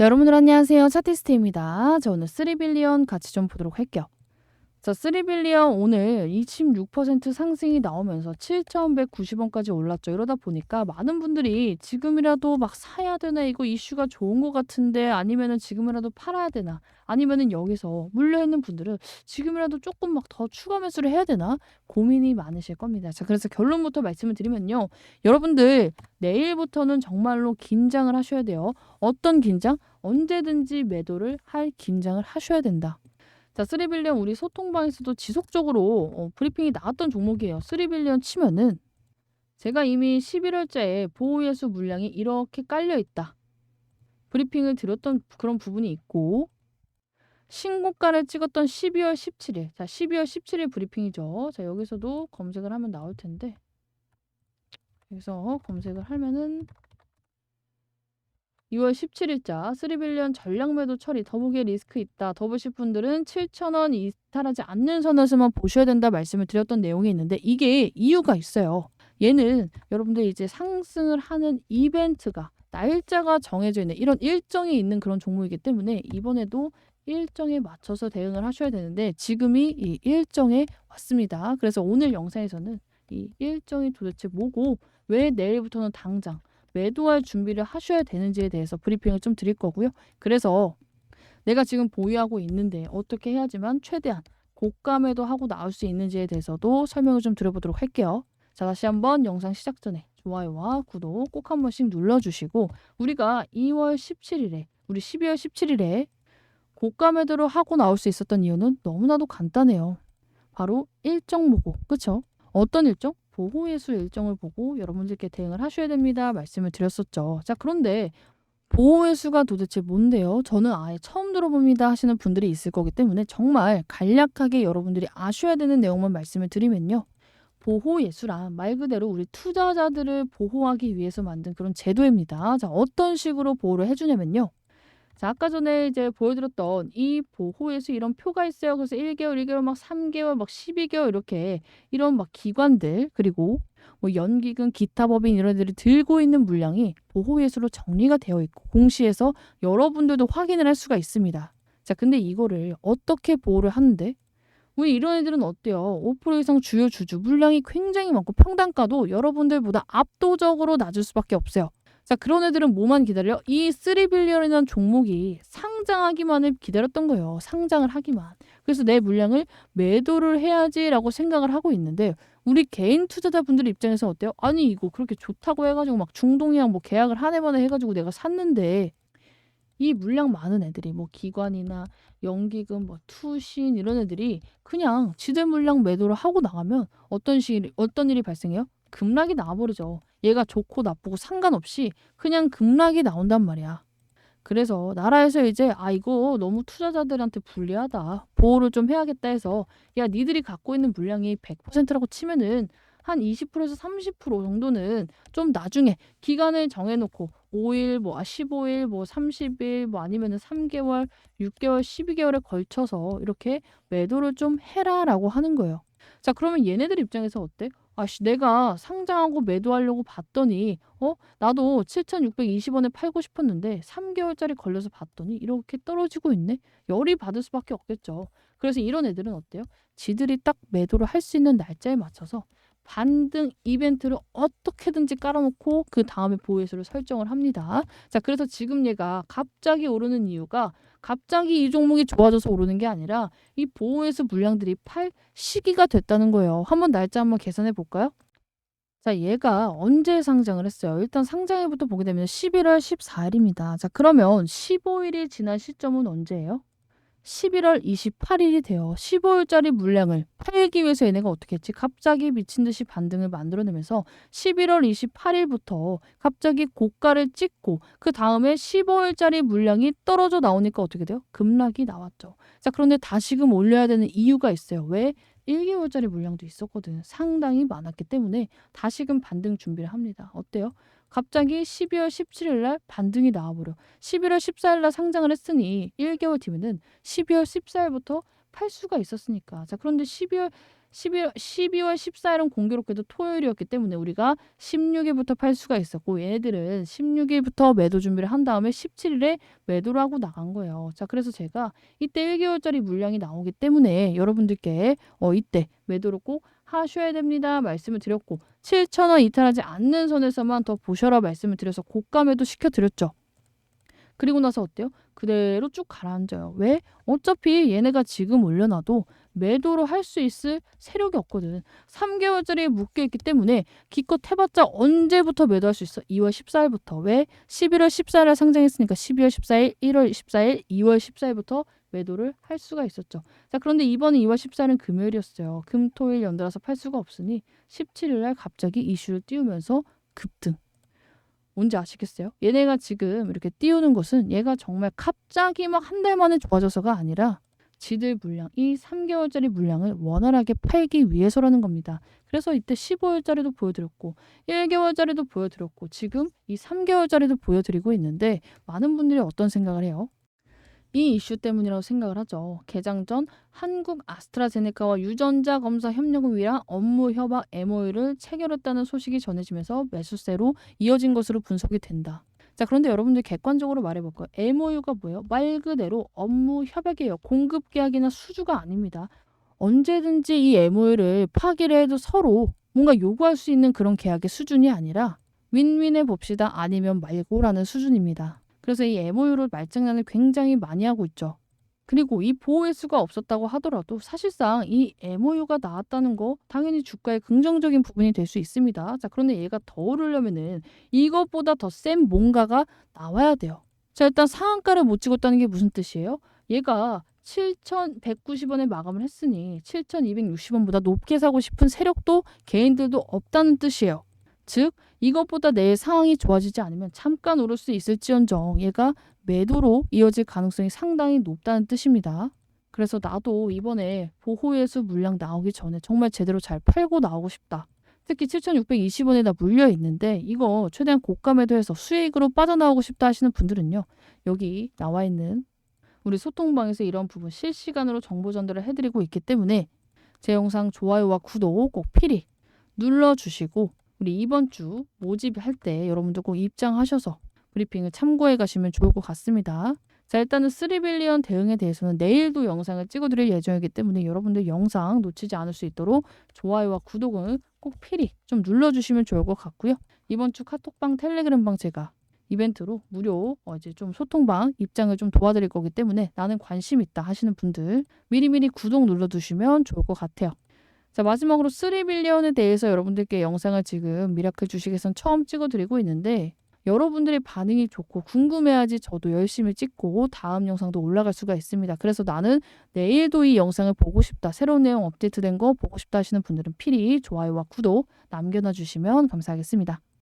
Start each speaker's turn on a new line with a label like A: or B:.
A: 여러분들 안녕하세요. 차티스트입니다. 자, 오늘 3빌리언 같이 좀 보도록 할게요. 자, 3빌리언 오늘 26% 상승이 나오면서 7,190원까지 올랐죠. 이러다 보니까 많은 분들이 지금이라도 막 사야 되나 이거 이슈가 좋은 것 같은데 아니면은 지금이라도 팔아야 되나 아니면은 여기서 물려 있는 분들은 지금이라도 조금 막 더 추가 매수를 해야 되나 고민이 많으실 겁니다. 자, 그래서 결론부터 말씀을 드리면요. 여러분들 내일부터는 정말로 긴장을 하셔야 돼요. 어떤 긴장? 언제든지 매도를 할 긴장을 하셔야 된다. 자, 3빌리언 우리 소통방에서도 지속적으로 어, 브리핑이 나왔던 종목이에요. 3빌리언 치면은 제가 이미 11월자에 보호예수 물량이 이렇게 깔려 있다. 브리핑을 드렸던 그런 부분이 있고 신고가를 찍었던 12월 17일. 자, 12월 17일 브리핑이죠. 자, 여기서도 검색을 하면 나올 텐데 여기서 검색을 하면은 2월 17일자 3빌리언 전량 매도 처리 더보기에 리스크 있다. 더 보실 분들은 7,000원 이탈하지 않는 선에서만 보셔야 된다 말씀을 드렸던 내용이 있는데 이게 이유가 있어요. 얘는 여러분들 이제 상승을 하는 이벤트가 날짜가 정해져 있는 이런 일정이 있는 그런 종목이기 때문에 이번에도 일정에 맞춰서 대응을 하셔야 되는데 지금이 이 일정에 왔습니다. 그래서 오늘 영상에서는 이 일정이 도대체 뭐고 왜 내일부터는 당장 매도할 준비를 하셔야 되는지에 대해서 브리핑을 좀 드릴 거고요. 그래서 내가 지금 보유하고 있는데 어떻게 해야지만 최대한 고가 매도하고 나올 수 있는지에 대해서도 설명을 좀 드려보도록 할게요. 자, 다시 한번 영상 시작 전에 좋아요와 구독 꼭 한 번씩 눌러주시고 우리가 2월 17일에 우리 12월 17일에 고가 매도를 하고 나올 수 있었던 이유는 너무나도 간단해요. 바로 일정 보고, 그쵸? 어떤 일정? 보호예수 일정을 보고 여러분들께 대응을 하셔야 됩니다. 말씀을 드렸었죠. 자, 그런데 보호예수가 도대체 뭔데요? 저는 아예 처음 들어봅니다 하시는 분들이 있을 거기 때문에 정말 간략하게 여러분들이 아셔야 되는 내용만 말씀을 드리면요. 보호예수란 말 그대로 우리 투자자들을 보호하기 위해서 만든 그런 제도입니다. 자, 어떤 식으로 보호를 해주냐면요. 자, 아까 전에 이제 보여드렸던 이 보호예수 이런 표가 있어요. 그래서 1개월, 1개월, 막 3개월, 막 12개월 이렇게 이런 막 기관들 그리고 뭐 연기금, 기타 법인 이런 애들이 들고 있는 물량이 보호예수로 정리가 되어 있고 공시에서 여러분들도 확인을 할 수가 있습니다. 자, 근데 이거를 어떻게 보호를 하는데? 우리 이런 애들은 어때요? 5% 이상 주요 주주 물량이 굉장히 많고 평단가도 여러분들보다 압도적으로 낮을 수밖에 없어요. 자, 그런 애들은 뭐만 기다려? 이 3빌리언이라는 종목이 상장하기만을 기다렸던 거예요. 상장을 하기만. 그래서 내 물량을 매도를 해야지라고 생각을 하고 있는데 우리 개인 투자자분들 입장에서 어때요? 아니 이거 그렇게 좋다고 해가지고 막 중동이랑 뭐 계약을 한 해만에 해가지고 내가 샀는데 이 물량 많은 애들이 뭐 기관이나 연기금, 뭐 투신 이런 애들이 그냥 지들 물량 매도를 하고 나가면 어떤 시 어떤 일이 발생해요? 급락이 나와버리죠. 얘가 좋고 나쁘고 상관없이 그냥 급락이 나온단 말이야. 그래서 나라에서 이제 아 이거 너무 투자자들한테 불리하다. 보호를 좀 해야겠다 해서 야 니들이 갖고 있는 물량이 100%라고 치면은 한 20%에서 30% 정도는 좀 나중에 기간을 정해놓고 5일, 뭐 15일, 뭐 30일, 뭐 아니면은 3개월, 6개월, 12개월에 걸쳐서 이렇게 매도를 좀 해라라고 하는 거예요. 자, 그러면 얘네들 입장에서 어때? 아씨 내가 상장하고 매도하려고 봤더니 어 나도 7,620원에 팔고 싶었는데 3개월짜리 걸려서 봤더니 이렇게 떨어지고 있네. 열이 받을 수밖에 없겠죠. 그래서 이런 애들은 어때요? 지들이 딱 매도를 할 수 있는 날짜에 맞춰서 반등 이벤트를 어떻게든지 깔아놓고 그 다음에 보호예수를 설정을 합니다. 자, 그래서 지금 얘가 갑자기 오르는 이유가 갑자기 이 종목이 좋아져서 오르는 게 아니라 이 보호예수 물량들이 팔 시기가 됐다는 거예요. 한번 날짜 한번 계산해 볼까요? 자, 얘가 언제 상장을 했어요? 일단 상장일부터 보게 되면 11월 14일입니다. 자, 그러면 15일이 지난 시점은 언제예요? 11월 28일이 돼요. 15일짜리 물량을 팔기 위해서 얘네가 어떻게 했지? 갑자기 미친 듯이 반등을 만들어내면서 11월 28일부터 갑자기 고가를 찍고 그 다음에 15일짜리 물량이 떨어져 나오니까 어떻게 돼요? 급락이 나왔죠. 자, 그런데 다시금 올려야 되는 이유가 있어요. 왜? 1개월짜리 물량도 있었거든. 상당히 많았기 때문에 다시금 반등 준비를 합니다. 어때요? 갑자기 12월 17일 날 반등이 나와버려. 11월 14일 날 상장을 했으니 1개월 뒤면은 12월 14일부터 팔 수가 있었으니까. 자, 그런데 12월 12월, 12월 14일은 공교롭게도 토요일이었기 때문에 우리가 16일부터 팔 수가 있었고 얘네들은 16일부터 매도 준비를 한 다음에 17일에 매도를 하고 나간 거예요. 자, 그래서 제가 이때 1개월짜리 물량이 나오기 때문에 여러분들께 어, 이때 매도를 꼭 하셔야 됩니다. 말씀을 드렸고 7,000원 이탈하지 않는 선에서만 더 보셔라 말씀을 드려서 고가 매도 시켜 드렸죠. 그리고 나서 어때요? 그대로 쭉 가라앉아요. 왜? 어차피 얘네가 지금 올려놔도 매도로 할 수 있을 세력이 없거든. 3개월짜리에 묶여 있기 때문에 기껏 해봤자 언제부터 매도할 수 있어? 2월 14일부터. 왜? 11월 14일에 상장했으니까 12월 14일, 1월 14일, 2월 14일부터 매도를 할 수가 있었죠. 자, 그런데 이번에 2월 14일은 금요일이었어요. 금, 토, 일 연달아서 팔 수가 없으니 17일 날 갑자기 이슈를 띄우면서 급등. 뭔지 아시겠어요? 얘네가 지금 이렇게 띄우는 것은 얘가 정말 갑자기 막 한 달 만에 좋아져서가 아니라 지들 물량, 이 3개월짜리 물량을 원활하게 팔기 위해서라는 겁니다. 그래서 이때 15일짜리도 보여드렸고 1개월짜리도 보여드렸고 지금 이 3개월짜리도 보여드리고 있는데 많은 분들이 어떤 생각을 해요? 이 이슈 때문이라고 생각을 하죠. 개장 전 한국 아스트라제네카와 유전자 검사 협력을 위한 업무 협약 MOU를 체결했다는 소식이 전해지면서 매수세로 이어진 것으로 분석이 된다. 자, 그런데 여러분들 객관적으로 말해볼까요? MOU가 뭐예요? 말 그대로 업무 협약이에요. 공급 계약이나 수주가 아닙니다. 언제든지 이 MOU를 파기를 해도 서로 뭔가 요구할 수 있는 그런 계약의 수준이 아니라 윈윈해 봅시다 아니면 말고라는 수준입니다. 그래서 이 MOU로 말장난을 굉장히 많이 하고 있죠. 그리고 이 보호 횟수가 없었다고 하더라도 사실상 이 MOU가 나왔다는 거 당연히 주가에 긍정적인 부분이 될 수 있습니다. 자, 그런데 얘가 더 오르려면은 이것보다 더 센 뭔가가 나와야 돼요. 자, 일단 상한가를 못 찍었다는 게 무슨 뜻이에요? 얘가 7,190원에 마감을 했으니 7,260원보다 높게 사고 싶은 세력도 개인들도 없다는 뜻이에요. 즉, 이것보다 내 상황이 좋아지지 않으면 잠깐 오를 수 있을지언정 얘가 매도로 이어질 가능성이 상당히 높다는 뜻입니다. 그래서 나도 이번에 보호예수 물량 나오기 전에 정말 제대로 잘 팔고 나오고 싶다. 특히 7,620원에다 물려 있는데 이거 최대한 고가 매도해서 수익으로 빠져나오고 싶다 하시는 분들은요. 여기 나와 있는 우리 소통방에서 이런 부분 실시간으로 정보 전달을 해드리고 있기 때문에 제 영상 좋아요와 구독 꼭 필히 눌러주시고 우리 이번 주 모집할 때 여러분들 꼭 입장하셔서 브리핑을 참고해 가시면 좋을 것 같습니다. 자 일단은 3빌리언 대응에 대해서는 내일도 영상을 찍어드릴 예정이기 때문에 여러분들 영상 놓치지 않을 수 있도록 좋아요와 구독을 꼭 필히 좀 눌러주시면 좋을 것 같고요. 이번 주 카톡방 텔레그램방 제가 이벤트로 무료 어, 이제 좀 소통방 입장을 좀 도와드릴 거기 때문에 나는 관심 있다 하시는 분들 미리미리 구독 눌러두시면 좋을 것 같아요. 자 마지막으로 3빌리언에 대해서 여러분들께 영상을 지금 미라클 주식에선 처음 찍어드리고 있는데 여러분들의 반응이 좋고 궁금해야지 저도 열심히 찍고 다음 영상도 올라갈 수가 있습니다. 그래서 나는 내일도 이 영상을 보고 싶다. 새로운 내용 업데이트된 거 보고 싶다 하시는 분들은 필히 좋아요와 구독 남겨놔 주시면 감사하겠습니다.